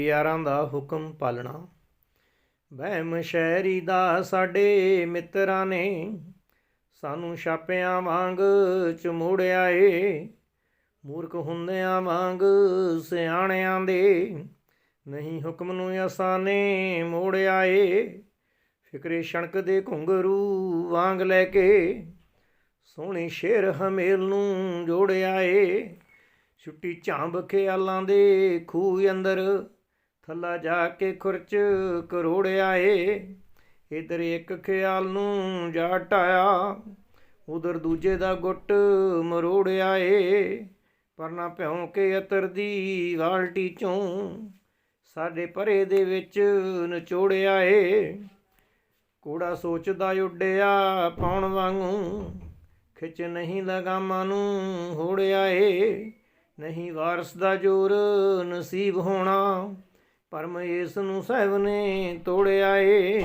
ਯਾਰਾਂ ਦਾ ਹੁਕਮ ਪਾਲਣਾ। ਵਹਿਮ ਸ਼ਹਿਰੀ ਦਾ ਸਾਡੇ ਮਿੱਤਰਾਂ ਨੇ, ਸਾਨੂੰ ਛਾਪਿਆਂ ਵਾਂਗ ਚਮੋੜਿਆ ਏ। ਮੂਰਖ ਹੁੰਦਿਆਂ ਵਾਂਗ ਸਿਆਣਿਆਂ ਦੇ ਨਹੀਂ ਹੁਕਮ ਨੂੰ ਅਸਾਂ ਨੇ ਮੋੜਿਆ ਏ। ਫਿਕਰੇ ਛਣਕ ਦੇ ਘੁੰਗਰੂ ਵਾਂਗ ਲੈ ਕੇ, ਸੋਹਣੀ ਸ਼ੇਰ ਹਮੇਲ ਨੂੰ ਜੋੜਿਆ ਏ। ਛੁੱਟੀ ਝਾਂਬ ਖਿਆਲਾਂ ਦੇ ਖੂਹ ਅੰਦਰ ਥੱਲਾ ਜਾ ਕੇ ਖੁਰਚ ਕਰੋੜਿਆ ਏ। ਇਧਰ ਇੱਕ ਖਿਆਲ ਨੂੰ ਜਾ ਟਾਇਆ ਉਧਰ ਦੂਜੇ ਦਾ ਗੁੱਟ ਮਰੋੜਿਆ ਏ। ਪਰਨਾ ਭਿਉਂ ਕੇ ਅਤਰ ਦੀ ਬਾਲਟੀ ਚੋਂ ਸਾਡੇ ਪਰੇ ਦੇ ਵਿੱਚ ਨਚੋੜਿਆ ਏ। ਕੋੜਾ ਸੋਚਦਾ ਉੱਡਿਆ ਪਾਉਣ ਵਾਂਗੂ, ਖਿੱਚ ਨਹੀਂ ਲਗਾਮਾਂ ਨੂੰ ਹੋੜਿਆ ਏ। ਨਹੀਂ ਵਾਰਸ ਦਾ ਜੋਰ ਨਸੀਬ ਹੋਣਾ। ਪਰਮ ਇਸ ਨੂੰ ਸਹਿਬ ਨੇ ਤੋੜਿਆ ਏ